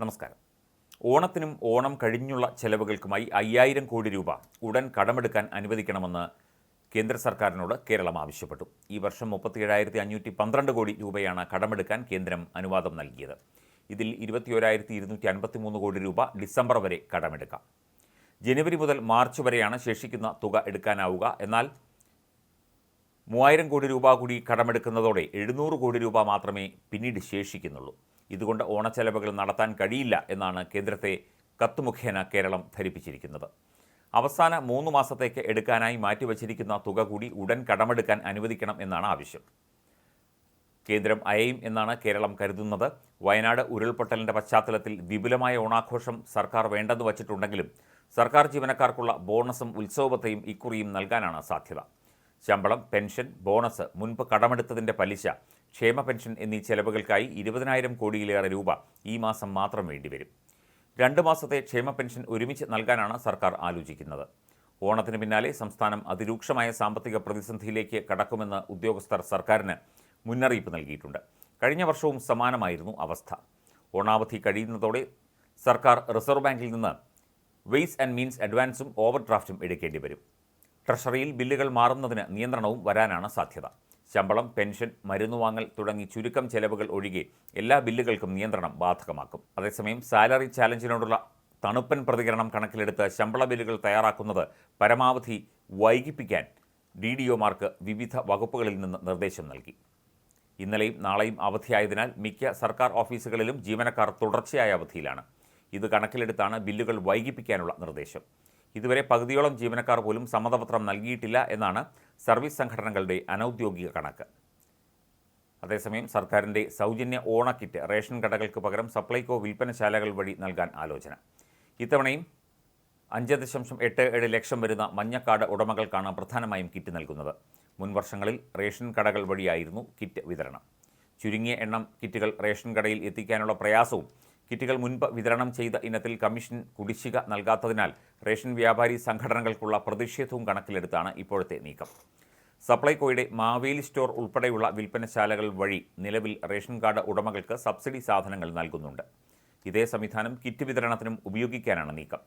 നമസ്കാരം. ഓണത്തിനും ഓണം കഴിഞ്ഞുള്ള ചെലവുകൾക്കുമായി അയ്യായിരം കോടി രൂപ ഉടൻ കടമെടുക്കാൻ അനുവദിക്കണമെന്ന് കേന്ദ്ര സർക്കാരിനോട് കേരളം ആവശ്യപ്പെട്ടു. ഈ വർഷം മുപ്പത്തിയേഴായിരത്തി അഞ്ഞൂറ്റി പന്ത്രണ്ട് കോടി രൂപയാണ് കടമെടുക്കാൻ കേന്ദ്രം അനുവാദം നൽകിയത്. ഇതിൽ ഇരുപത്തിയോരായിരത്തി ഇരുന്നൂറ്റി അൻപത്തി മൂന്ന് കോടി രൂപ ഡിസംബർ വരെ കടമെടുക്കാം. ജനുവരി മുതൽ മാർച്ച് വരെയാണ് ശേഷിക്കുന്ന തുക എടുക്കാനാവുക. എന്നാൽ മൂവായിരം കോടി രൂപ കൂടി കടമെടുക്കുന്നതോടെ എഴുന്നൂറ് കോടി രൂപ മാത്രമേ പിന്നീട് ശേഷിക്കുന്നുള്ളൂ. ഇതുകൊണ്ട് ഓണച്ചെലവുകൾ നടത്താൻ കഴിയില്ല എന്നാണ് കേന്ദ്രത്തെ കത്തുമുഖേന കേരളം ധരിപ്പിച്ചിരിക്കുന്നത്. അവസാന മൂന്ന് മാസത്തേക്ക് എടുക്കാനായി മാറ്റിവച്ചിരിക്കുന്ന തുക കൂടി ഉടൻ കടമെടുക്കാൻ അനുവദിക്കണം എന്നാണ് ആവശ്യം. കേന്ദ്രം അയയും എന്നാണ് കേരളം കരുതുന്നത്. വയനാട് ഉരുൾപൊട്ടലിന്റെ പശ്ചാത്തലത്തിൽ വിപുലമായ ഓണാഘോഷം സർക്കാർ വേണ്ടെന്ന് വച്ചിട്ടുണ്ടെങ്കിലും സർക്കാർ ജീവനക്കാർക്കുള്ള ബോണസും ഉത്സവത്തെയും ഇക്കുറിയും നൽകാനാണ് സാധ്യത. ശമ്പളം പെൻഷൻ ബോണസ് മുൻപ് കടമെടുത്തതിന്റെ പലിശ ക്ഷേമ പെൻഷൻ എന്നീ ചെലവുകൾക്കായി ഇരുപതിനായിരം കോടിയിലേറെ രൂപ ഈ മാസം മാത്രം വേണ്ടിവരും. രണ്ട് മാസത്തെ ക്ഷേമ പെൻഷൻ ഒരുമിച്ച് നൽകാനാണ് സർക്കാർ ആലോചിക്കുന്നത്. ഓണത്തിന് പിന്നാലെ സംസ്ഥാനം അതിരൂക്ഷമായ സാമ്പത്തിക പ്രതിസന്ധിയിലേക്ക് കടക്കുമെന്ന് ഉദ്യോഗസ്ഥർ സർക്കാരിന് മുന്നറിയിപ്പ് നൽകിയിട്ടുണ്ട്. കഴിഞ്ഞ വർഷവും സമാനമായിരുന്നു അവസ്ഥ. ഓണാവധി കഴിയുന്നതോടെ സർക്കാർ റിസർവ് ബാങ്കിൽ നിന്ന് വെയ്സ് ആൻഡ് മീൻസ് അഡ്വാൻസും ഓവർ ഡ്രാഫ്റ്റും എടുക്കേണ്ടി വരും. ട്രഷറിയിൽ ബില്ലുകൾ മാറുന്നതിന് നിയന്ത്രണവും വരാനാണ് സാധ്യത. ശമ്പളം പെൻഷൻ മരുന്ന് വാങ്ങൽ തുടങ്ങി ചുരുക്കം ചെലവുകൾ ഒഴികെ എല്ലാ ബില്ലുകൾക്കും നിയന്ത്രണം ബാധകമാക്കും. അതേസമയം സാലറി ചാലഞ്ചിനോടുള്ള തണുപ്പൻ പ്രതികരണം കണക്കിലെടുത്ത് ശമ്പള ബില്ലുകൾ തയ്യാറാക്കുന്നത് പരമാവധി വൈകിപ്പിക്കാൻ ഡി ഡി ഒമാർക്ക് വിവിധ വകുപ്പുകളിൽ നിന്ന് നിർദ്ദേശം നൽകി. ഇന്നലെയും നാളെയും അവധിയായതിനാൽ മിക്ക സർക്കാർ ഓഫീസുകളിലും ജീവനക്കാർ തുടർച്ചയായ അവധിയിലാണ്. ഇത് കണക്കിലെടുത്താണ് ബില്ലുകൾ വൈകിപ്പിക്കാനുള്ള നിർദ്ദേശം. ഇതുവരെ പകുതിയോളം ജീവനക്കാർ പോലും സമ്മതപത്രം നൽകിയിട്ടില്ല എന്നാണ് സർവീസ് സംഘടനകളുടെ അനൗദ്യോഗിക കണക്ക്. അതേസമയം സർക്കാരിന്റെ സൗജന്യ ഓണക്കിറ്റ് റേഷൻ കടകൾക്ക് പകരം സപ്ലൈകോ വിൽപ്പനശാലകൾ വഴി നൽകാൻ ആലോചന. ഇത്തവണയും അഞ്ച് ദശാംശം എട്ട് ഏഴ് ലക്ഷം വരുന്ന മഞ്ഞക്കാട് ഉടമകൾക്കാണ് പ്രധാനമായും കിറ്റ് നൽകുന്നത്. മുൻ വർഷങ്ങളിൽ റേഷൻ കടകൾ വഴിയായിരുന്നു കിറ്റ് വിതരണം. ചുരുങ്ങിയ എണ്ണം കിറ്റുകൾ റേഷൻ കടയിൽ എത്തിക്കാനുള്ള പ്രയാസവും കിറ്റുകൾ മുൻപ് വിതരണം ചെയ്ത ഇനത്തിൽ കമ്മീഷൻ കുടിശ്ശിക നൽകാത്തതിനാൽ റേഷൻ വ്യാപാരി സംഘടനകൾക്കുള്ള പ്രതിഷേധവും കണക്കിലെടുത്താണ് ഇപ്പോഴത്തെ നീക്കം. സപ്ലൈകോയുടെ മാവേലി സ്റ്റോർ ഉൾപ്പെടെയുള്ള വിൽപ്പനശാലകൾ വഴി നിലവിൽ റേഷൻ കാർഡ് ഉടമകൾക്ക് സബ്സിഡി സാധനങ്ങൾ നൽകുന്നുണ്ട്. ഇതേ സംവിധാനം കിറ്റ് വിതരണത്തിനും ഉപയോഗിക്കാനാണ് നീക്കം.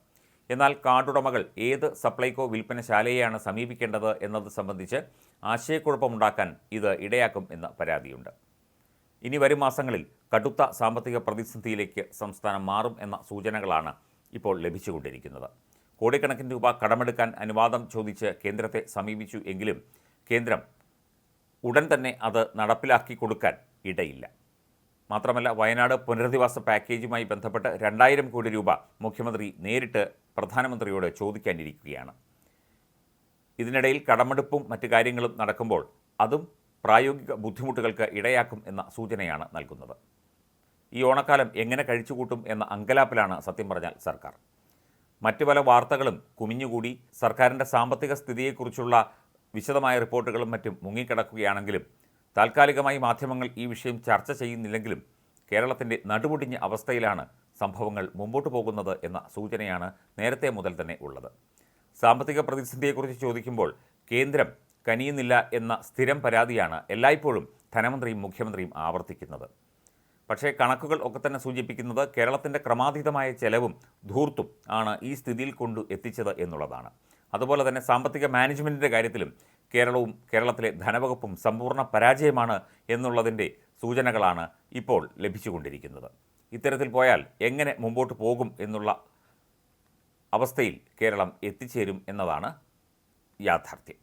എന്നാൽ കാർഡുടമകൾ ഏത് സപ്ലൈകോ വിൽപ്പനശാലയെയാണ് സമീപിക്കേണ്ടത് എന്നത് സംബന്ധിച്ച് ആശയക്കുഴപ്പമുണ്ടാക്കാൻ ഇത് ഇടയാക്കും എന്ന പരാതിയുണ്ട്. ഇനി വരും മാസങ്ങളിൽ കടുത്ത സാമ്പത്തിക പ്രതിസന്ധിയിലേക്ക് സംസ്ഥാനം മാറും എന്ന സൂചനകളാണ് ഇപ്പോൾ ലഭിച്ചുകൊണ്ടിരിക്കുന്നത്. കോടിക്കണക്കിന് രൂപ കടമെടുക്കാൻ അനുവാദം ചോദിച്ച് കേന്ദ്രത്തെ സമീപിച്ചു എങ്കിലും കേന്ദ്രം ഉടൻ തന്നെ അത് നടപ്പിലാക്കി കൊടുക്കാൻ ഇടയില്ല. മാത്രമല്ല വയനാട് പുനരധിവാസ പാക്കേജുമായി ബന്ധപ്പെട്ട് രണ്ടായിരം കോടി രൂപ മുഖ്യമന്ത്രി നേരിട്ട് പ്രധാനമന്ത്രിയോട് ചോദിക്കാനിരിക്കുകയാണ്. ഇതിനിടയിൽ കടമെടുപ്പും മറ്റു കാര്യങ്ങളും നടക്കുമ്പോൾ അതും പ്രായോഗിക ബുദ്ധിമുട്ടുകൾക്ക് ഇടയാക്കും എന്ന സൂചനയാണ് നൽകുന്നത്. ഈ ഓണക്കാലം എങ്ങനെ കഴിച്ചുകൂട്ടും എന്ന അങ്കലാപ്പിലാണ് സത്യം പറഞ്ഞാൽ സർക്കാർ. മറ്റു പല വാർത്തകളും കുമിഞ്ഞുകൂടി. സർക്കാരിന്റെ സാമ്പത്തിക സ്ഥിതിയെക്കുറിച്ചുള്ള വിശദമായ റിപ്പോർട്ടുകളും മറ്റും മുങ്ങിക്കിടക്കുകയാണെങ്കിലും താൽക്കാലികമായി മാധ്യമങ്ങൾ ഈ വിഷയം ചർച്ച ചെയ്യുന്നില്ലെങ്കിലും കേരളത്തിന്റെ നടുപൊടിഞ്ഞ അവസ്ഥയിലാണ് സംഭവങ്ങൾ മുമ്പോട്ട് പോകുന്നത് എന്ന സൂചനയാണ് നേരത്തെ മുതൽ തന്നെ ഉള്ളത്. സാമ്പത്തിക പ്രതിസന്ധിയെക്കുറിച്ച് ചോദിക്കുമ്പോൾ കേന്ദ്രം കനിയുന്നില്ല എന്ന സ്ഥിരം പരാതിയാണ് എല്ലായ്പ്പോഴും ധനമന്ത്രിയും മുഖ്യമന്ത്രിയും ആവർത്തിക്കുന്നത്. പക്ഷേ കണക്കുകൾ ഒക്കെ തന്നെ സൂചിപ്പിക്കുന്നത് കേരളത്തിന്റെ ക്രമാതീതമായ ചെലവും ധൂർത്തും ആണ് ഈ സ്ഥിതിയിൽ കൊണ്ടു എത്തിച്ചത് എന്നുള്ളതാണ്. അതുപോലെ തന്നെ സാമ്പത്തിക മാനേജ്മെന്റിന്റെ കാര്യത്തിലും കേരളവും കേരളത്തിലെ ധനവകുപ്പും സമ്പൂർണ പരാജയമാണ് എന്നുള്ളതിന്റെ സൂചനകളാണ് ഇപ്പോൾ ലഭിച്ചുകൊണ്ടിരിക്കുന്നത്. ഇത്തരത്തിൽ പോയാൽ എങ്ങനെ മുമ്പോട്ട് പോകും എന്നുള്ള അവസ്ഥയിൽ കേരളം എത്തിച്ചേരും എന്നതാണ് യാഥാർത്ഥ്യം.